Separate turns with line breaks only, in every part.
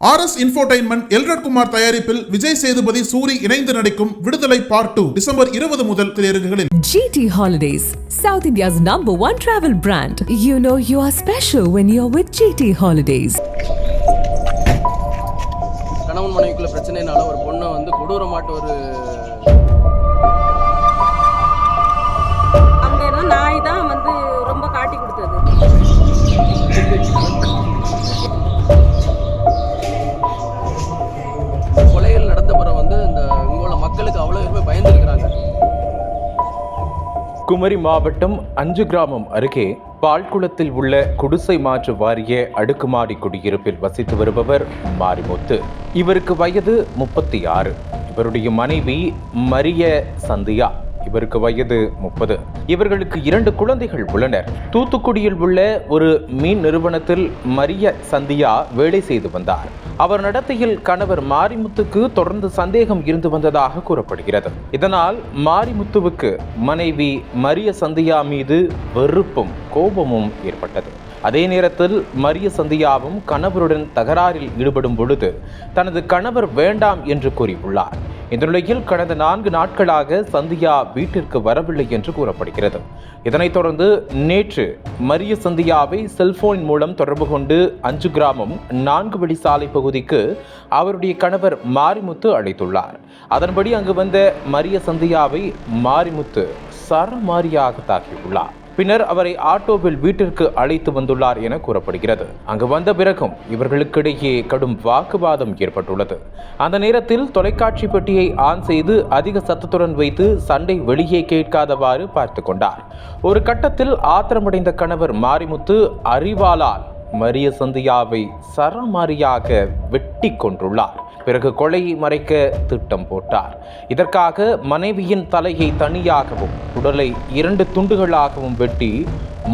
R S infotainment Elred Kumar தயாரிப்பில் விஜய் சேதுபதி சூரி இணைந்து நடிக்கும் விடுதலை பார்ட் டூ டிசம்பர் இருபது முதல் திரையரங்குகளில்
GT Holidays, South India's number one travel brand. You know you are special when you're with GT Holidays.
கணவன் மனைவிக்குள்ள பிரச்சனைனால ஒரு பொண்ணை வந்து கொடூரமாட்டு ஒரு
நாய் தான் வந்து ரொம்ப காட்டி கொடுத்தது
குமரி மாவட்டம் அஞ்சு கிராமம் அருகே பால்குளத்தில் உள்ள குடிசை மாற்று வாரிய அடுக்குமாடி குடியிருப்பில் வசித்து வருபவர் மாரிமுத்து. இவருக்கு வயது முப்பத்தி ஆறு. இவருடைய மனைவி மரிய சந்தியா. இவருக்கு வயது முப்பது. இவர்களுக்கு இரண்டு குழந்தைகள் உள்ளனர். தூத்துக்குடியில் உள்ள ஒரு மீன் நிறுவனத்தில் மரிய சந்தியா வேலை செய்து வந்தார். அவர் நடத்தையில் கணவர் மாரிமுத்துக்கு தொடர்ந்து சந்தேகம் இருந்து வந்ததாக கூறப்படுகிறது. இதனால் மாரிமுத்துவுக்கு மனைவி மரிய சந்தியா மீது வெறுப்பும் கோபமும் ஏற்பட்டது. அதே நேரத்தில் மரிய சந்தியாவும் கணவருடன் தகராறில் ஈடுபடும் பொழுது தனது கணவர் வேண்டாம் என்று கூறியுள்ளார். இந்த நிலையில் கடந்த நான்கு நாட்களாக சந்தியா வீட்டிற்கு வரவில்லை என்று கூறப்படுகிறது. இதனைத் தொடர்ந்து நேற்று மரிய சந்தியாவை செல்போன் மூலம் தொடர்பு கொண்டு அஞ்சு கிராமம் நான்கு வழி சாலை பகுதிக்கு அவருடைய கணவர் மாரிமுத்து அழைத்துள்ளார். அதன்படி அங்கு வந்த மரிய சந்தியாவை மாரிமுத்து சரமாரியாக தாக்கியுள்ளார். பின்னர் அவரை ஆட்டோவில் வீட்டிற்கு அழைத்து வந்துள்ளார் என கூறப்படுகிறது. அங்கு வந்த பிறகும் இவர்களுக்கிடையே கடும் வாக்குவாதம் ஏற்பட்டுள்ளது. அந்த நேரத்தில் தொலைக்காட்சி பெட்டியை ஆன் செய்து அதிக சத்தத்துடன் வைத்து சண்டை வெளியே கேட்காதவாறு பார்த்து கொண்டார். ஒரு கட்டத்தில் ஆத்திரமடைந்த கணவர் மாரிமுத்து அறிவாளால் மரிய சந்தியாவை சரமாரியாக வெட்டி கொன்றுள்ளார். பிறகு கொலையை மறைக்க திட்டம் போட்டார். இதற்காக மனைவியின் தலையை தனியாகவும் உடலை இரண்டு துண்டுகளாகவும் வெட்டி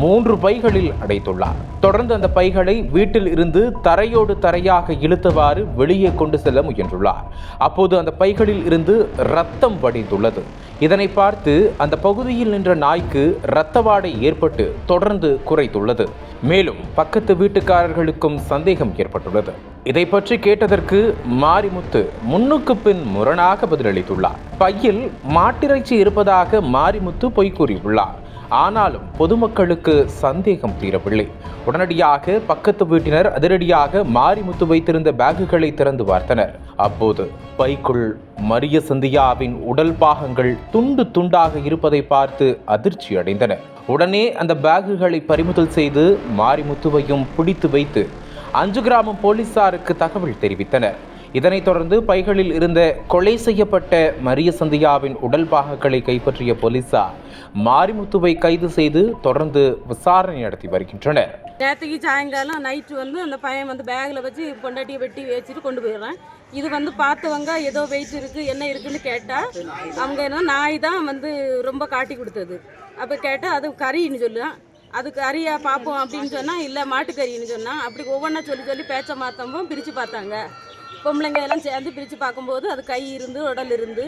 மூன்று பைகளில் அடைத்துள்ளார். தொடர்ந்து அந்த பைகளை வீட்டில் இருந்து தரையோடு தரையாக இழுத்தவாறு வெளியே கொண்டு செல்ல முயன்றுள்ளார். அப்போது அந்த பைகளில் இருந்து ரத்தம் வடிந்துள்ளது. இதனை பார்த்து அந்த பகுதியில் நின்ற நாய்க்கு இரத்தவாடை ஏற்பட்டு தொடர்ந்து குறைத்துள்ளது. மேலும் பக்கத்து வீட்டுக்காரர்களுக்கும் சந்தேகம் ஏற்பட்டுள்ளது. இதை பற்றி கேட்டதற்கு மாரிமுத்து முன்னுக்கு பின் முரணாக பதிலளித்துள்ளார். பையில் மாட்டிறைச்சி இருப்பதாக மாரிமுத்து பொய் கூறியுள்ளார். ஆனாலும் பொதுமக்களுக்கு சந்தேகம் தீரவில்லை. உடனடியாக பக்கத்து வீட்டினர் அதிரடியாக மாரிமுத்து வைத்திருந்த பேக்குகளை திறந்து பார்த்தனர். அப்போது பைக்குள் மரிய சந்தியாவின் உடல் பாகங்கள் துண்டு துண்டாக இருப்பதை பார்த்து அதிர்ச்சி அடைந்தனர். உடனே அந்த பேக்குகளை பறிமுதல் செய்து மாரிமுத்துவையும் பிடித்து வைத்து அஞ்சு கிராமம் போலீசாருக்கு தகவல் தெரிவித்தனர். இதனைத் தொடர்ந்து பைகளில் இருந்த கொலை செய்யப்பட்ட மரிய சந்தியாவின் உடல் பாகங்களை கைப்பற்றிய போலீசார் மாரிமுத்துவை கைது செய்து தொடர்ந்து விசாரணை நடத்தி வருகின்றனர்.
நேற்றுக்கு சாயங்காலம் நைட்டு வந்து அந்த பையன் வந்து பேக்கில் வச்சு பொண்டாட்டியை வெட்டி வச்சுட்டு கொண்டு போயிடுறேன். இது வந்து பார்த்தவங்க ஏதோ வெயிட் இருக்குது என்ன இருக்குன்னு கேட்டால் அவங்க என்ன நாய் தான் வந்து ரொம்ப காட்டி கொடுத்தது. அப்போ கேட்டால் அது கறின்னு சொல்லுவேன். அது கறியா பார்ப்போம் அப்படின்னு சொன்னால் இல்லை மாட்டுக்கறின்னு சொன்னால் அப்படி ஒவ்வொன்றா சொல்லி சொல்லி பேச்சை மாற்றமும் பிரித்து பார்த்தாங்க. பொம்பளைங்க எல்லாம் சேர்ந்து பிரித்து பார்க்கும்போது அது கை இருந்து உடல் இருந்து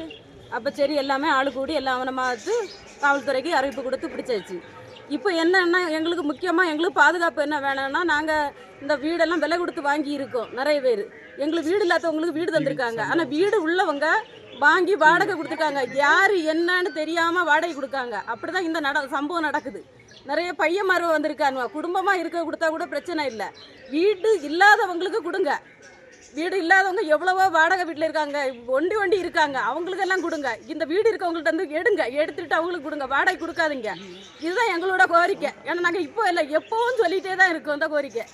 அப்போ சரி எல்லாமே ஆளு கூடி எல்லாம் அவனமாத்து காவல்துறைக்கு அறிவிப்பு கொடுத்து பிடிச்சாச்சு. இப்போ என்னென்னா எங்களுக்கு முக்கியமாக எங்களுக்கு பாதுகாப்பு என்ன வேணும்னா நாங்கள் இந்த வீடெல்லாம் விலை கொடுத்து வாங்கி இருக்கோம் நிறைய பேர். எங்களுக்கு வீடு இல்லாதவங்களுக்கு வீடு தந்திருக்காங்க. ஆனால் வீடு உள்ளவங்க வாங்கி வாடகை கொடுத்துருக்காங்க யார் என்னன்னு தெரியாமல் வாடகை கொடுக்காங்க. அப்படி தான் இந்த நட சம்பவம் நடக்குது. நிறைய பையன்மார் வந்திருக்காங்க குடும்பமாக இருக்க கொடுத்தா கூட பிரச்சனை இல்லை. வீடு இல்லாதவங்களுக்கு கொடுங்க. வீடு இல்லாதவங்க எவ்வளவோ வாடகை வீட்டில் இருக்காங்க. ஒண்டி ஒண்டி இருக்காங்க. அவங்களுக்கெல்லாம் கொடுங்க. இந்த வீடு இருக்கவங்கள்ட்ட வந்து எடுங்க. எடுத்துட்டு அவங்களுக்கு கொடுங்க. வாடகை கொடுக்காதீங்க. இதுதான் எங்களோட கோரிக்கை. ஏன்னா நாங்கள் இப்போ இல்லை. எப்போவும் சொல்லிகிட்டே தான் இருக்கோம் இந்த கோரிக்கை.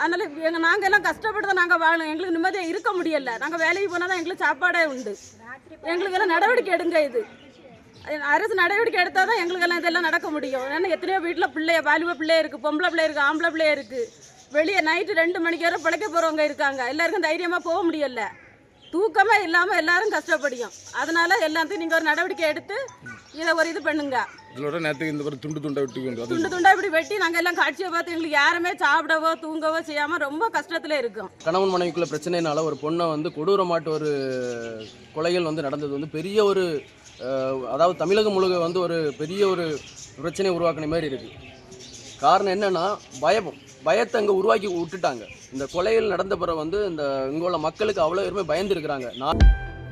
அதனால் எங்கள் நாங்கள் எல்லாம் கஷ்டப்பட்டு தான் நாங்கள் வாழ எங்களுக்கு நிம்மதியாக இருக்க முடியல. நாங்கள் வேலைக்கு போனால் தான் எங்களுக்கு சாப்பாடே உண்டு. எங்களுக்கு எல்லாம் நடவடிக்கை எடுங்க இது. அரசு நடவடிக்கை எடுத்தால் தான் எங்களுக்கெல்லாம் இதெல்லாம் நடக்க முடியும். ஏன்னா எத்தனையோ வீட்டில் பிள்ளைய வாலிப பிள்ளைய இருக்குது பொம்பளை பிள்ளை இருக்குது ஆம்பளை பிள்ளை இருக்குது வெளியே நைட்டு ரெண்டு மணிக்கு வரை பிழைக்க போகிறவங்க இருக்காங்க. எல்லாருக்கும் தைரியமாக போக முடியல. தூக்கமே இல்லாமல் எல்லாரும் கஷ்டப்படியும். அதனால எல்லாத்தையும் நீங்கள் ஒரு நடவடிக்கை எடுத்து இதை ஒரு இது பண்ணுங்க.
இதோட நேரத்துக்கு இந்த ஒரு துண்டு துண்டை விட்டு
துண்டு துண்டா இப்படி வெட்டி நாங்கள் எல்லாம் காட்சியை பார்த்து எங்களுக்கு யாருமே சாப்பிடவோ தூங்கவோ செய்யாமல் ரொம்ப கஷ்டத்தில் இருக்கோம்.
கணவன் மனைவிக்குள்ள பிரச்சனைனால ஒரு பொண்ணை வந்து கொடூரமாட்டு ஒரு கொலைகள் வந்து நடந்தது வந்து பெரிய ஒரு அதாவது தமிழகம் முழுக்க வந்து ஒரு பெரிய ஒரு பிரச்சனை உருவாக்கின மாதிரி இருக்குது காரணம் என்னன்னா பயம். பயத்தை அங்கே உருவாக்கி விட்டுட்டாங்க. இந்த கொலைகள் நடந்த பிறகு வந்து இந்த இங்கே உள்ள மக்களுக்கு அவ்வளோ பேருமே பயந்து இருக்கிறாங்க. நான்